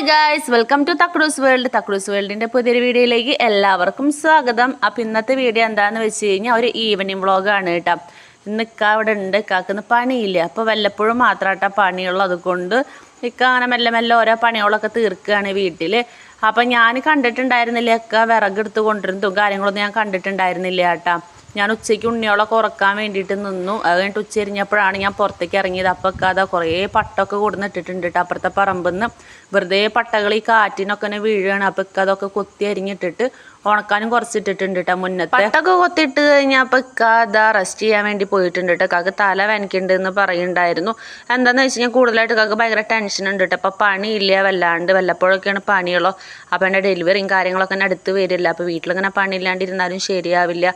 Hi guys welcome to Thakrus world Thakrus വേൾഡിന്റെ പുതിയൊരു വീഡിയോയിലേക്ക് എല്ലാവർക്കും സ്വാഗതം. അപ്പം ഇന്നത്തെ വീഡിയോ എന്താണെന്ന് വെച്ച് കഴിഞ്ഞാൽ ഒരു ഈവനിങ് വ്ളോഗാണ് കേട്ടോ ഇന്ന് അവിടെ ഉണ്ട് ഇക്കാക്കുന്ന പണിയില്ല. അപ്പോൾ വല്ലപ്പോഴും മാത്രമായിട്ടാ പണിയുള്ളൂ. അതുകൊണ്ട് ഇക്ക അങ്ങനെ മെല്ലെ മെല്ലെ ഓരോ പണികളൊക്കെ തീർക്കുകയാണ് വീട്ടിൽ അപ്പം ഞാൻ കണ്ടിട്ടുണ്ടായിരുന്നില്ല ഇക്ക വിറകെടുത്ത് കൊണ്ടിരുന്നതും കാര്യങ്ങളൊന്നും ഞാൻ കണ്ടിട്ടുണ്ടായിരുന്നില്ല കേട്ടാ ഞാൻ ഉച്ചയ്ക്ക് ഉണ്ണിയോളൊക്കെ ഉറക്കാൻ വേണ്ടിയിട്ട് നിന്നു. അത് കഴിഞ്ഞിട്ട് ഉച്ച ഞാൻ പുറത്തേക്ക് ഇറങ്ങിയത്. അപ്പോൾ അതാ കുറേ പട്ടമൊക്കെ കൊടുന്നിട്ടിട്ടുണ്ട് കേട്ടോ അപ്പുറത്തെ പറമ്പിൽ നിന്ന് വെറുതെ പട്ടകൾ ഈ കാറ്റിനൊക്കെ വീഴുകയാണ്. അപ്പോൾ അതൊക്കെ കൊത്തി അരിഞ്ഞിട്ടിട്ട് ഉണക്കാനും കുറച്ചിട്ടിട്ടുണ്ട് കേട്ടോ മുന്നത്തെ. പട്ടൊക്കെ കൊത്തിയിട്ട് കഴിഞ്ഞാൽ അപ്പം അതാ റെസ്റ്റ് ചെയ്യാൻ വേണ്ടി പോയിട്ടുണ്ട് കേട്ടോ കാക്ക് തല വേനക്കുണ്ട് എന്ന് പറയുണ്ടായിരുന്നു എന്താണെന്ന് വെച്ച് കഴിഞ്ഞാൽ കൂടുതലായിട്ട് കാക്ക് ഭയങ്കര ടെൻഷൻ ഉണ്ട് കേട്ടോ അപ്പോൾ പണിയില്ല വല്ലാണ്ട് വല്ലപ്പോഴൊക്കെയാണ് പണിയുള്ളൂ. അപ്പം എന്റെ ഡെലിവറിയും കാര്യങ്ങളൊക്കെ തന്നെ അടുത്ത് വരില്ല. അപ്പോൾ വീട്ടിലിങ്ങനെ പണിയില്ലാണ്ടിരുന്നാലും ശരിയാവില്ല.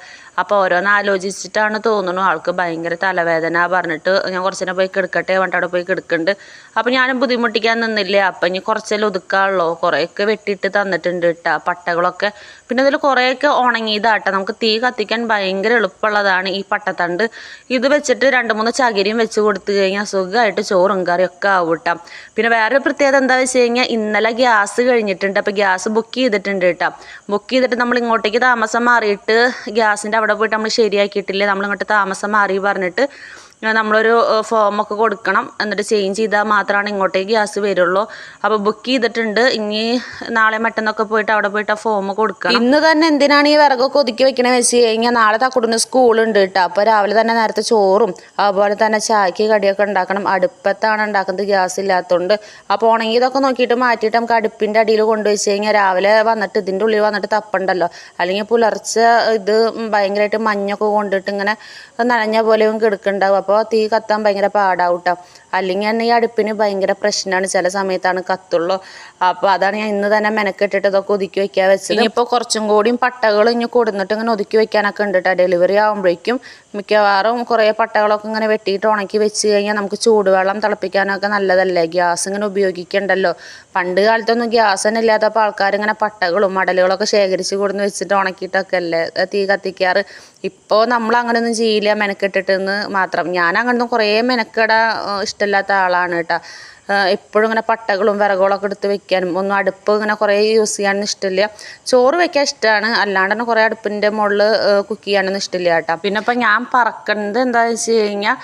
അപ്പോൾ ഓരോന്ന് ആലോചിച്ചിട്ടാണ് തോന്നുന്നു ആൾക്ക് ഭയങ്കര തലവേദന പറഞ്ഞിട്ട് ഞാൻ കുറച്ച് നേരം പോയി കിടക്കട്ടെ പറഞ്ഞിട്ട് അവിടെ പോയി കിടക്കുന്നുണ്ട് അപ്പോൾ ഞാനും ബുദ്ധിമുട്ടിക്കാൻ നിന്നില്ല. അപ്പം ഇനി കുറച്ചെല്ലാം ഒതുക്കാനുള്ളൂ കുറേയൊക്കെ വെട്ടിയിട്ട് തന്നിട്ടുണ്ട് കേട്ടോ പട്ടകളൊക്കെ. പിന്നെ ഇതിൽ കുറേയൊക്കെ ഉണങ്ങിയതാട്ടോ. നമുക്ക് തീ കത്തിക്കാൻ ഭയങ്കര എളുപ്പമുള്ളതാണ് ഈ പട്ടത്തണ്ട്. ഇത് വെച്ചിട്ട് രണ്ട് മൂന്ന് ചകിരിയും വെച്ച് കൊടുത്തു കഴിഞ്ഞാൽ സുഖമായിട്ട് ചോറും കറിയൊക്കെ ഒക്കെ ആവും കേട്ടോ പിന്നെ വേറൊരു പ്രത്യേകത എന്താ വെച്ച് കഴിഞ്ഞാൽ ഇന്നലെ ഗ്യാസ് കഴിഞ്ഞിട്ടുണ്ട്. അപ്പോൾ ഗ്യാസ് ബുക്ക് ചെയ്തിട്ടുണ്ട് കേട്ടോ. ബുക്ക് ചെയ്തിട്ട് നമ്മൾ ഇങ്ങോട്ടേക്ക് താമസം മാറിയിട്ട് ഗ്യാസിന്റെ അവിടെ പോയിട്ട് നമ്മൾ ശരിയാക്കിയിട്ടില്ലേ? നമ്മൾ ഇങ്ങോട്ട് താമസം മാറി പറഞ്ഞിട്ട് നമ്മളൊരു ഫോമൊക്കെ കൊടുക്കണം. എന്നിട്ട് ചേഞ്ച് ചെയ്താൽ മാത്രമാണ് ഇങ്ങോട്ടേക്ക് ഗ്യാസ് വരുള്ളൂ. അപ്പോൾ ബുക്ക് ചെയ്തിട്ടുണ്ട്. ഇനി നാളെ മറ്റന്നൊക്കെ പോയിട്ട് അവിടെ പോയിട്ട് ആ ഫോം കൊടുക്കണം. ഇന്ന് തന്നെ എന്തിനാണ് ഈ വിറകൊക്കെ ഒതുക്കി വെക്കണേ വെച്ച് കഴിഞ്ഞാൽ നാളെ തക്കുടുന്ന സ്കൂളുണ്ട് കേട്ടോ. അപ്പോൾ രാവിലെ തന്നെ നേരത്തെ ചോറും അതുപോലെ തന്നെ ചായക്ക് കടിയൊക്കെ ഉണ്ടാക്കണം. അടുപ്പത്താണ് ഉണ്ടാക്കുന്നത് ഗ്യാസ് ഇല്ലാത്തതുകൊണ്ട് അപ്പോൾ ഉണങ്ങിയതൊക്കെ നോക്കിയിട്ട് മാറ്റിയിട്ട് നമുക്ക് അടുപ്പിന്റെ അടിയിൽ കൊണ്ടുവച്ച് കഴിഞ്ഞാൽ രാവിലെ വന്നിട്ട് ഇതിന്റെ ഉള്ളിൽ വന്നിട്ട് തപ്പുണ്ടല്ലോ. അല്ലെങ്കിൽ പുലർച്ചെ ഇത് ഭയങ്കരമായിട്ട് മഞ്ഞൊക്കെ കൊണ്ടിട്ട് ഇങ്ങനെ നനഞ്ഞ പോലെയും കിടക്കുന്നുണ്ടാവും. അപ്പോൾ തീ കത്താൻ ഭയങ്കര പാടാവട്ടോ. അല്ലെങ്കിൽ തന്നെ ഈ അടുപ്പിന് ഭയങ്കര പ്രശ്നമാണ്. ചില സമയത്താണ് കത്തുള്ളൂ. അപ്പോൾ അതാണ് ഞാൻ ഇന്ന് തന്നെ മെനക്കെട്ടിട്ട് ഇതൊക്കെ ഒതുക്കി വെക്കാൻ വെച്ചത്. ഇനിയിപ്പോൾ കുറച്ചും കൂടിയും പട്ടകൾ ഇനി കൊടുന്നിട്ട് ഇങ്ങനെ ഒതുക്കി വെക്കാനൊക്കെ ഉണ്ട് കേട്ടോ ഡെലിവറി ആകുമ്പോഴേക്കും മിക്കവാറും കുറേ പട്ടകളൊക്കെ ഇങ്ങനെ വെട്ടിയിട്ട് ഉണക്കി വെച്ച് കഴിഞ്ഞാൽ നമുക്ക് ചൂടുവെള്ളം തിളപ്പിക്കാനൊക്കെ നല്ലതല്ലേ? ഗ്യാസ് ഇങ്ങനെ ഉപയോഗിക്കണ്ടല്ലോ? പണ്ട് കാലത്തൊന്നും ഗ്യാസ് തന്നെ ഇല്ലാത്തപ്പോൾ ആൾക്കാർ ഇങ്ങനെ പട്ടകളും മടലുകളൊക്കെ ശേഖരിച്ച് കൊടുന്ന് വെച്ചിട്ട് ഉണക്കിയിട്ടൊക്കെ അല്ലേ തീ കത്തിക്കാറ്? ഇപ്പോൾ നമ്മൾ അങ്ങനെയൊന്നും ചെയ്യില്ല മെനക്കെട്ടിട്ടെന്ന് മാത്രം. ഞാൻ അങ്ങനൊന്നും കുറേ മെനക്കെടാൻ ഇഷ്ടമില്ലാത്ത ആളാണ് കേട്ടോ. എപ്പോഴും ഇങ്ങനെ പട്ടകളും വിറകുകളൊക്കെ എടുത്ത് വെക്കാനും ഒന്നും അടുപ്പ് ഇങ്ങനെ കുറേ യൂസ് ചെയ്യാനൊന്നും ഇഷ്ടമില്ല. ചോറ് വെക്കാൻ ഇഷ്ടമാണ് അല്ലാണ്ട് തന്നെ കുറേ അടുപ്പിന്റെ മുകളിൽ കുക്ക് ചെയ്യാനൊന്നും ഇഷ്ടമില്ല കേട്ടോ. പിന്നെ ഇപ്പം ഞാൻ പറക്കുന്നത് എന്താണെന്ന് വെച്ച് കഴിഞ്ഞാൽ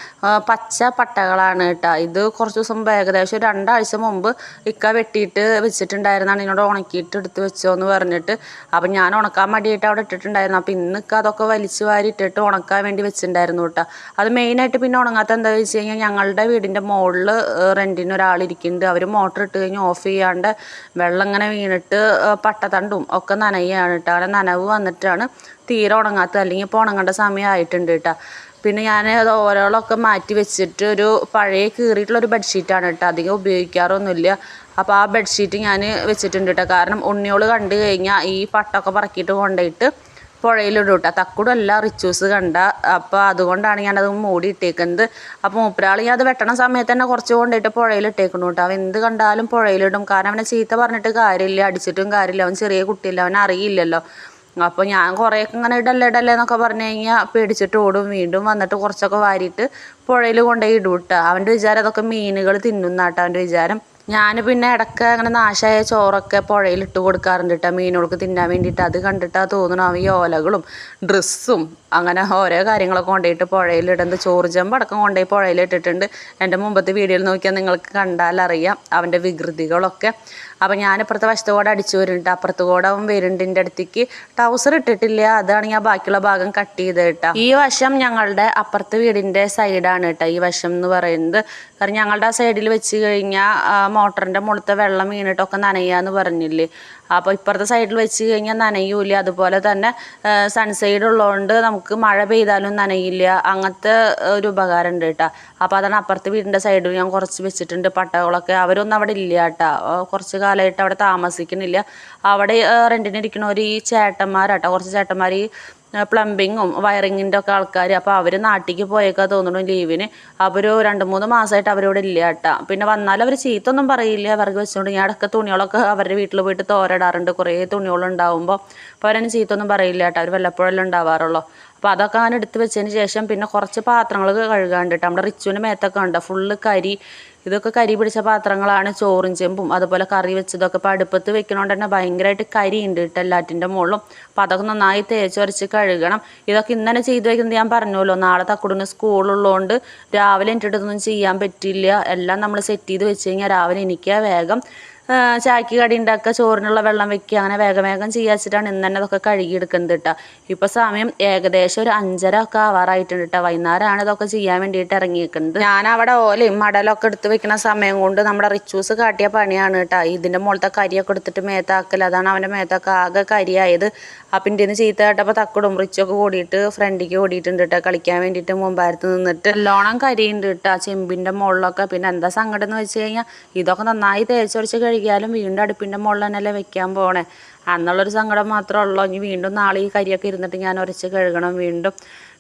പച്ച പട്ടകളാണ് കേട്ടോ. ഇത് കുറച്ച് ദിവസം മുമ്പ് ഏകദേശം രണ്ടാഴ്ച മുമ്പ് ഇക്ക വെട്ടിയിട്ട് വെച്ചിട്ടുണ്ടായിരുന്നാണ്. എന്നോട് ഉണക്കിയിട്ട് എടുത്ത് വെച്ചോ എന്ന് പറഞ്ഞിട്ട്. അപ്പം ഞാൻ ഉണക്കാൻ മടിയായിട്ട് അവിടെ ഇട്ടിട്ടുണ്ടായിരുന്നു. അപ്പം ഇന്ന് ഇക്ക അതൊക്കെ വലിച്ചു വാരി ഇട്ടിട്ട് ഉണക്കാൻ വേണ്ടി വെച്ചിട്ടുണ്ടായിരുന്നു കേട്ടോ. അത് മെയിനായിട്ട് പിന്നെ ഉണങ്ങാത്ത എന്താണെന്ന് വെച്ച് കഴിഞ്ഞാൽ ഞങ്ങളുടെ വീടിന്റെ മുകളിൽ റെന്റിന് ഒരാളിരിക്കുന്നുണ്ട്. അവർ മോട്ടർ ഇട്ട് കഴിഞ്ഞ് ഓഫ് ചെയ്യാണ്ട് വെള്ളം ഇങ്ങനെ വീണിട്ട് പട്ടത്തണ്ടും ഒക്കെ നനയുകയാണ് കേട്ടോ അങ്ങനെ നനവ് വന്നിട്ടാണ് തീരെ ഉണങ്ങാത്തത്. അല്ലെങ്കിൽ ഇപ്പോൾ ഉണങ്ങേണ്ട സമയമായിട്ടുണ്ട് കേട്ടോ പിന്നെ ഞാൻ അത് ഓരോളൊക്കെ മാറ്റി വെച്ചിട്ട് ഒരു പഴയ കീറിയിട്ടുള്ള ഒരു ബെഡ്ഷീറ്റാണ് കേട്ടോ അധികം ഉപയോഗിക്കാറൊന്നുമില്ല. അപ്പോൾ ആ ബെഡ്ഷീറ്റ് ഞാൻ വെച്ചിട്ടുണ്ട് കേട്ടോ കാരണം ഉണ്ണിയോൾ കണ്ടു കഴിഞ്ഞാൽ ഈ പട്ടൊക്കെ പറക്കിയിട്ട് കൊണ്ടുപോയിട്ട് പുഴയിലിടും കേട്ടോ. തക്കൂടും എല്ലാ റിച്ചൂസ് കണ്ട. അപ്പോൾ അതുകൊണ്ടാണ് ഞാനത് മൂടി ഇട്ടേക്കുന്നത്. അപ്പോൾ മൂപ്പരാൾ ഞാൻ അത് വെട്ടണ സമയത്ത് തന്നെ കുറച്ച് കൊണ്ടിട്ട് പുഴയിൽ ഇട്ടേക്കണു കേട്ടോ. അവൻ എന്ത് കണ്ടാലും പുഴയിലിടും. കാരണം അവനെ ചീത്ത പറഞ്ഞിട്ട് കാര്യമില്ല. അടിച്ചിട്ടും കാര്യമില്ല. അവൻ ചെറിയ കുട്ടിയില്ല. അവൻ അറിയില്ലല്ലോ. അപ്പോൾ ഞാൻ കുറേയൊക്കെ ഇങ്ങനെ ഇടല്ലേ ഇടല്ലേ എന്നൊക്കെ പറഞ്ഞു കഴിഞ്ഞാൽ പേടിച്ചിട്ട് ഓടും. വീണ്ടും വന്നിട്ട് കുറച്ചൊക്കെ വാരിയിട്ട് പുഴയിൽ കൊണ്ടുപോയി ഇടും കേട്ടോ. അവന്റെ വിചാരം അതൊക്കെ മീനുകൾ തിന്നുന്നാട്ടോ. അവന്റെ വിചാരം. ഞാൻ പിന്നെ ഇടയ്ക്ക് അങ്ങനെ നാശമായ ചോറൊക്കെ പുഴയിൽ ഇട്ട് കൊടുക്കാറുണ്ട് കേട്ടോ മീനുകൾക്ക് തിന്നാൻ വേണ്ടിയിട്ട്. അത് കണ്ടിട്ടാ തോന്നണം ഈ ഓലകളും ഡ്രസ്സും അങ്ങനെ ഓരോ കാര്യങ്ങളൊക്കെ കൊണ്ടുപോയിട്ട് പുഴയിലിടുന്നത്. ചോറ് ചെമ്പ് അടക്കം കൊണ്ടുപോയി പുഴയിൽ ഇട്ടിട്ടുണ്ട് എന്റെ മുമ്പത്തെ വീഡിയോയിൽ നോക്കിയാൽ നിങ്ങൾക്ക് കണ്ടാലറിയാം അവന്റെ വികൃതികളൊക്കെ. അപ്പം ഞാൻ ഇപ്പുറത്തെ വശത്ത് കൂടെ അടിച്ചു വരുന്നുണ്ട്. അപ്പുറത്ത് കൂടെ അവൻ വരുന്നുണ്ട് എന്റെ അടുത്തേക്ക്. ട്രൗസർ ഇട്ടിട്ടില്ല. അതാണ് ഞാൻ ബാക്കിയുള്ള ഭാഗം കട്ട് ചെയ്ത് കേട്ടോ ഈ വശം ഞങ്ങളുടെ അപ്പുറത്തെ വീടിന്റെ സൈഡാണ് കേട്ടോ ഈ വശം എന്ന് പറയുന്നത്. കാരണം ഞങ്ങളുടെ ആ സൈഡിൽ വെച്ച് കഴിഞ്ഞാൽ മോട്ടറിന്റെ മുളത്തെ വെള്ളം വീണിട്ടൊക്കെ നനയാന്ന് പറഞ്ഞില്ലേ. അപ്പോൾ ഇപ്പുറത്തെ സൈഡിൽ വെച്ച് കഴിഞ്ഞാൽ നനയൂല. അതുപോലെ തന്നെ സൺസൈഡ് ഉള്ളതുകൊണ്ട് നമുക്ക് മഴ പെയ്താലും നനയില്ല. അങ്ങനത്തെ ഒരു ഉപകാരം ഉണ്ട് കേട്ടോ അപ്പോൾ അതാണ് അപ്പുറത്തെ വീടിന്റെ സൈഡിൽ ഞാൻ കുറച്ച് വെച്ചിട്ടുണ്ട് പട്ടകളൊക്കെ. അവരൊന്നും അവിടെ ഇല്ല കേട്ടോ കുറച്ച് കാലമായിട്ട് അവിടെ താമസിക്കുന്നില്ല. അവിടെ റെന്റിന് ഒരു ഈ ചേട്ടന്മാരാട്ടോ കുറച്ച് ചേട്ടന്മാർ ഈ പ്ലംബിങ്ങും വയറിങ്ങിന്റെ ഒക്കെ ആൾക്കാർ അപ്പോൾ അവർ നാട്ടിലേക്ക് പോയേക്കാ തോന്നുന്നു ലീവിന് അവർ രണ്ട് മൂന്ന് മാസമായിട്ട് അവരോട് ഇല്ല കേട്ടോ പിന്നെ വന്നാൽ അവർ ചീത്തൊന്നും പറയില്ല. അവർക്ക് വെച്ചുകൊണ്ട് ഞാൻ അടക്ക തുണികളൊക്കെ അവരുടെ വീട്ടിൽ പോയിട്ട് തോരടാറുണ്ട്. കുറേ തുണികളുണ്ടാവുമ്പോൾ അപ്പോൾ അവരതിന് ചീത്തൊന്നും പറയില്ല കേട്ടോ അവർ വല്ലപ്പോഴെല്ലാം ഉണ്ടാവാറുള്ളൂ. അപ്പോൾ അതൊക്കെ അങ്ങനെ എടുത്ത് വെച്ചതിന് ശേഷം പിന്നെ കുറച്ച് പാത്രങ്ങൾ കഴുകാണ്ടിട്ട് നമ്മുടെ റിച്ചുവിന്റെ മേത്തൊക്കെ ഉണ്ട് ഫുള്ള് കരി ഇതൊക്കെ കരി പിടിച്ച പാത്രങ്ങളാണ്. ചോറും ചെമ്പും അതുപോലെ കറി വെച്ചതൊക്കെ ഇപ്പോൾ അടുപ്പത്ത് വെക്കണോണ്ട് തന്നെ ഭയങ്കരമായിട്ട് കരി ഉണ്ട് കേട്ടോ എല്ലാറ്റിന്റെ മുകളിലും അപ്പോൾ അതൊക്കെ നന്നായി തേച്ചൊരച്ച് കഴുകണം. ഇതൊക്കെ ഇന്നലെ ചെയ്തു വയ്ക്കുന്നത് ഞാൻ പറഞ്ഞല്ലോ നാളെ തക്കുടിന് സ്കൂളുള്ളതുകൊണ്ട് രാവിലെ എന്റെ ഇതൊന്നും ചെയ്യാൻ പറ്റില്ല. എല്ലാം നമ്മൾ സെറ്റ് ചെയ്ത് വെച്ച് കഴിഞ്ഞാൽ രാവിലെ എനിക്കാ വേഗം. ചായക്ക് കടി ഉണ്ടാക്കുക ചോറിനുള്ള വെള്ളം വെക്കുക അങ്ങനെ വേഗം വേഗം ചെയ്യാച്ചിട്ടാണ് ഇന്ന് തന്നെ അതൊക്കെ കഴുകിയെടുക്കുന്നത് കേട്ടോ ഇപ്പോൾ സമയം ഏകദേശം ഒരു അഞ്ചര ഒക്കെ ആവാറായിട്ടുണ്ട് കേട്ടോ വൈകുന്നേരമാണ് ഇതൊക്കെ ചെയ്യാൻ വേണ്ടിയിട്ട് ഇറങ്ങിയിരിക്കുന്നത് ഞാൻ അവിടെ ഓലയും മടലൊക്കെ എടുത്ത് വെക്കുന്ന സമയം കൊണ്ട് നമ്മുടെ റിച്ചൂസ് കാട്ടിയ പണിയാണ് കേട്ടോ ഇതിന്റെ മുകളിലത്തെ കരിയൊക്കെ എടുത്തിട്ട് മേത്താക്കൽ അതാണ് അവന്റെ മേത്തൊക്കെ ആകെ കരിയായത്. അപ്പം എന്റെ നിന്ന് ചീത്ത കേട്ടപ്പോൾ തക്കടും റിച്ചൊക്കെ കൂടിയിട്ട് ഫ്രണ്ടിക്ക് ഓടിയിട്ടുണ്ട് കേട്ടോ കളിക്കാൻ വേണ്ടിയിട്ട് മുമ്പാരത്ത് നിന്നിട്ട്. എല്ലോണം കരിയുണ്ട് കേട്ടോ ചെമ്പിന്റെ മുകളിലൊക്കെ പിന്നെ എന്താ സങ്കടം എന്ന് വെച്ച് കഴിഞ്ഞാൽ ഇതൊക്കെ നന്നായി തേച്ചൊരച്ച് കഴുകിയാലും വീണ്ടും അടുപ്പിന്റെ മുകളിൽ തന്നെയല്ലേ വെക്കാൻ പോണേ. അന്നുള്ളൊരു സങ്കടം മാത്രമേ ഉള്ളൂ ഇനി വീണ്ടും നാളെ ഈ കരിയൊക്കെ ഇരുന്നിട്ട് ഞാൻ ഉരച്ച് കഴുകണം വീണ്ടും.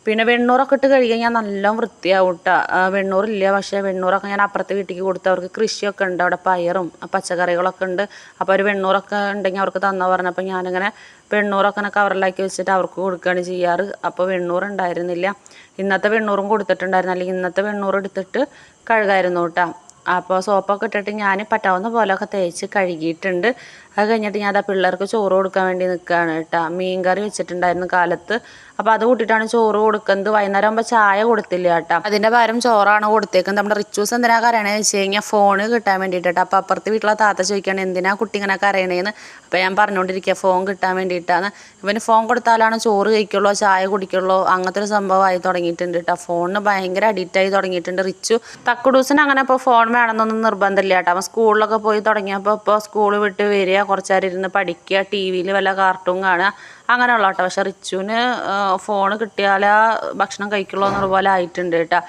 പിന്നെ വെണ്ണൂറൊക്കെ ഇട്ട് കഴുകി ഞാൻ നല്ല വൃത്തിയാവും കേട്ടോ വെണ്ണൂറില്ല. പക്ഷേ വെണ്ണൂറൊക്കെ ഞാൻ അപ്പുറത്തെ വീട്ടിലേക്ക് കൊടുത്ത് അവർക്ക് കൃഷിയൊക്കെ ഉണ്ട്. അവിടെ പയറും പച്ചക്കറികളൊക്കെ ഉണ്ട്. അപ്പോൾ ഒരു വെണ്ണൂറൊക്കെ ഉണ്ടെങ്കിൽ അവർക്ക് തന്നു പറഞ്ഞപ്പോൾ ഞാനിങ്ങനെ വെണ്ണൂറൊക്കെ കവറിലാക്കി വെച്ചിട്ട് അവർക്ക് കൊടുക്കുകയാണ് ചെയ്യാറ്. അപ്പോൾ വെണ്ണൂർ ഉണ്ടായിരുന്നില്ല. ഇന്നത്തെ വെണ്ണൂറും കൊടുത്തിട്ടുണ്ടായിരുന്നു. അല്ലെങ്കിൽ ഇന്നത്തെ വെണ്ണൂർ എടുത്തിട്ട് കഴുകായിരുന്നു കേട്ടോ അപ്പോൾ സോപ്പൊക്കെ ഇട്ടിട്ട് ഞാൻ പറ്റാവുന്ന പോലെയൊക്കെ തേച്ച് കഴുകിയിട്ടുണ്ട്. അത് കഴിഞ്ഞിട്ട് ഞാൻ അതാ പിള്ളേർക്ക് ചോറ് കൊടുക്കാൻ വേണ്ടി നിൽക്കുകയാണ് കേട്ടോ മീൻ കറി വെച്ചിട്ടുണ്ടായിരുന്നു കാലത്ത് അപ്പോൾ അത് കൂട്ടിയിട്ടാണ് ചോറ് കൊടുക്കുന്നത്. വൈകുന്നേരം ആകുമ്പോൾ ചായ കൊടുത്തില്ല കേട്ടോ. അതിന്റെ പകരം ചോറാണ് കൊടുത്തേക്കുന്നത്. നമ്മുടെ റിച്ചൂസ് എന്തിനാ കരയണേന്ന് വെച്ച് കഴിഞ്ഞാൽ ഫോണ് കിട്ടാൻ വേണ്ടിയിട്ടാണ് അപ്പോൾ അപ്പുറത്ത് വീട്ടിലെ താത്ത ചോദിക്കുകയാണ് എന്തിനാ കുട്ടി ഇങ്ങനെ കരയണേന്ന്? അപ്പോൾ ഞാൻ പറഞ്ഞുകൊണ്ടിരിക്കുക ഫോൺ കിട്ടാൻ വേണ്ടിയിട്ടാണ് ഇവന് ഫോൺ കൊടുത്താലാണ് ചോറ് കഴിക്കുള്ളൂ ചായ കുടിക്കുള്ളൂ. അങ്ങനത്തെ ഒരു സംഭവമായി തുടങ്ങിയിട്ടുണ്ട് കേട്ടോ. ഫോണിന് ഭയങ്കര അഡിക്റ്റ് ആയി തുടങ്ങിയിട്ടുണ്ട് റിച്ചു. തക്കുടൂസിന് അങ്ങനെ ഇപ്പോൾ ഫോൺ വേണമെന്നൊന്നും നിർബന്ധമില്ല കേട്ടോ. അവൻ സ്കൂളിലൊക്കെ പോയി തുടങ്ങിയപ്പോൾ ഇപ്പോൾ സ്കൂൾ വിട്ട് വരിക കുറച്ചേരം ഇരുന്ന് പഠിക്കുക ടി വിയിൽ വല്ല കാർട്ടൂൺ കാണുക അങ്ങനെയുള്ള കേട്ടോ പക്ഷെ റിച്ചുവിന് ഫോൺ കിട്ടിയാലേ ഭക്ഷണം കഴിക്കുള്ളൂ എന്നുള്ള പോലെ ആയിട്ടുണ്ട് കേട്ടോ.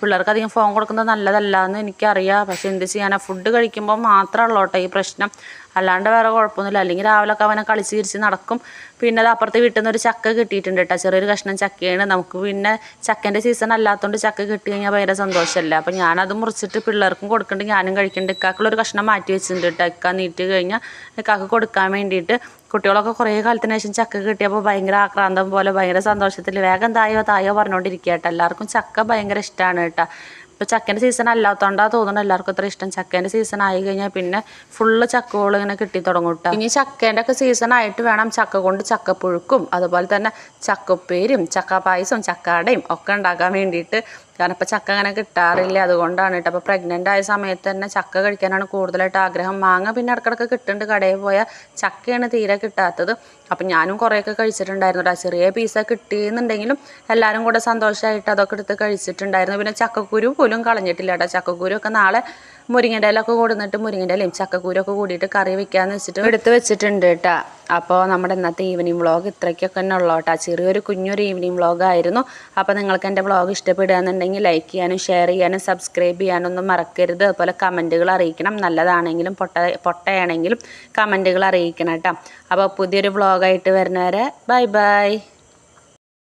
പിള്ളേർക്ക് അധികം ഫോൺ കൊടുക്കുന്നത് നല്ലതല്ല എന്ന് എനിക്കറിയാം. പക്ഷെ എന്ത് ചെയ്യാനാണ് ഫുഡ് കഴിക്കുമ്പോൾ മാത്രമേ ഉള്ളൂ കേട്ടോ ഈ പ്രശ്നം. അല്ലാണ്ട് വേറെ കുഴപ്പമൊന്നുമില്ല. അല്ലെങ്കിൽ രാവിലെയൊക്കെ അവനെ കളിച്ച് തിരിച്ച് നടക്കും. പിന്നെ അത് അപ്പുറത്തെ വീട്ടിൽ നിന്ന് ഒരു ചക്ക കിട്ടിയിട്ടുണ്ട് കേട്ടോ ചെറിയൊരു കഷ്ണം ചക്കയാണ്. നമുക്ക് പിന്നെ ചക്കന്റെ സീസൺ അല്ലാത്തതുകൊണ്ട് ചക്ക കിട്ടി കഴിഞ്ഞാൽ ഭയങ്കര സന്തോഷമല്ല? അപ്പം ഞാനത് മുറിച്ചിട്ട് പിള്ളേർക്കും കൊടുക്കുന്നുണ്ട് ഞാനും കഴിക്കുന്നുണ്ട് ഇക്കാക്കുള്ളൊരു കഷ്ണം മാറ്റി വെച്ചിട്ടുണ്ട് കേട്ടോ ഇക്ക നീട്ടി കഴിഞ്ഞാൽ ഇക്കാക്ക് കൊടുക്കാൻ വേണ്ടിയിട്ട് കുട്ടികളൊക്കെ കുറേ കാലത്തിന് ശേഷം ചക്ക കിട്ടിയപ്പോൾ ഭയങ്കര ആക്രാന്തം പോലെ ഭയങ്കര സന്തോഷത്തിൽ വേഗം തായോ തായോ പറഞ്ഞുകൊണ്ടിരിക്കുക കേട്ടോ എല്ലാവർക്കും ചക്ക ഭയങ്കര ഇഷ്ടമാണ് കേട്ടോ ഇപ്പോൾ ചക്കേന്റെ സീസൺ അല്ലാത്തതുകൊണ്ടാണ് തോന്നുന്നത് എല്ലാവർക്കും അത്ര ഇഷ്ടം. ചക്കേന്റെ സീസൺ ആയി കഴിഞ്ഞാൽ പിന്നെ ഫുള്ള് ചക്കകൾ ഇങ്ങനെ കിട്ടി തുടങ്ങും കേട്ടോ ഇനി ചക്കേന്റെ ഒക്കെ സീസൺ ആയിട്ട് വേണം ചക്ക കൊണ്ട് ചക്കപ്പുഴുക്കും അതുപോലെ തന്നെ ചക്കപ്പേരും ചക്ക പായസവും ചക്കാടയും ഒക്കെ ഉണ്ടാക്കാൻ വേണ്ടിയിട്ട് കാരണം ഇപ്പോൾ ചക്ക അങ്ങനെ കിട്ടാറില്ല. അതുകൊണ്ടാണ് കേട്ടോ അപ്പോൾ പ്രഗ്നന്റ് ആയ സമയത്ത് തന്നെ ചക്ക കഴിക്കാനാണ് കൂടുതലായിട്ട് ആഗ്രഹം. മാങ്ങ പിന്നെ ഇടക്കിടക്ക് കിട്ടുന്നുണ്ട്. കടയിൽ പോയാൽ ചക്കയാണ് തീരെ കിട്ടാത്തത്. അപ്പം ഞാനും കുറേയൊക്കെ കഴിച്ചിട്ടുണ്ടായിരുന്നു കേട്ടോ ചെറിയ പീസ കിട്ടിയെന്നുണ്ടെങ്കിലും എല്ലാവരും കൂടെ സന്തോഷമായിട്ട് അതൊക്കെ എടുത്ത് കഴിച്ചിട്ടുണ്ടായിരുന്നു. പിന്നെ ചക്കക്കുരു പോലും കളഞ്ഞിട്ടില്ല കേട്ടോ ചക്കക്കുരു ഒക്കെ നാളെ മുരിങ്ങന്റെ ഇലയൊക്കെ കൊടുന്നിട്ട് മുരിങ്ങന്റെ ഇലയും ചക്കക്കൂരൊക്കെ കൂടിയിട്ട് കറി വെക്കാന്ന് വെച്ചിട്ട് എടുത്ത് വെച്ചിട്ടുണ്ട് കേട്ടോ അപ്പോൾ നമ്മുടെ ഇന്നത്തെ ഈവനിങ് വ്ളോഗ് ഇത്രയ്ക്കൊക്കെ തന്നെ ഉള്ളൂ കേട്ടോ ചെറിയൊരു കുഞ്ഞൊരു ഈവനിങ് വ്ളോഗ് ആയിരുന്നു. അപ്പോൾ നിങ്ങൾക്ക് എന്റെ വ്ളോഗ് ഇഷ്ടപ്പെടുകയെന്നുണ്ടെങ്കിൽ ലൈക്ക് ചെയ്യാനും ഷെയർ ചെയ്യാനും സബ്സ്ക്രൈബ് ചെയ്യാനും ഒന്നും മറക്കരുത്. അതുപോലെ കമന്റുകൾ അറിയിക്കണം. നല്ലതാണെങ്കിലും പൊട്ട പൊട്ടയാണെങ്കിലും കമന്റുകൾ അറിയിക്കണം കേട്ടോ അപ്പോൾ പുതിയൊരു വ്ളോഗായിട്ട് വരുന്നവരെ ബൈ ബൈ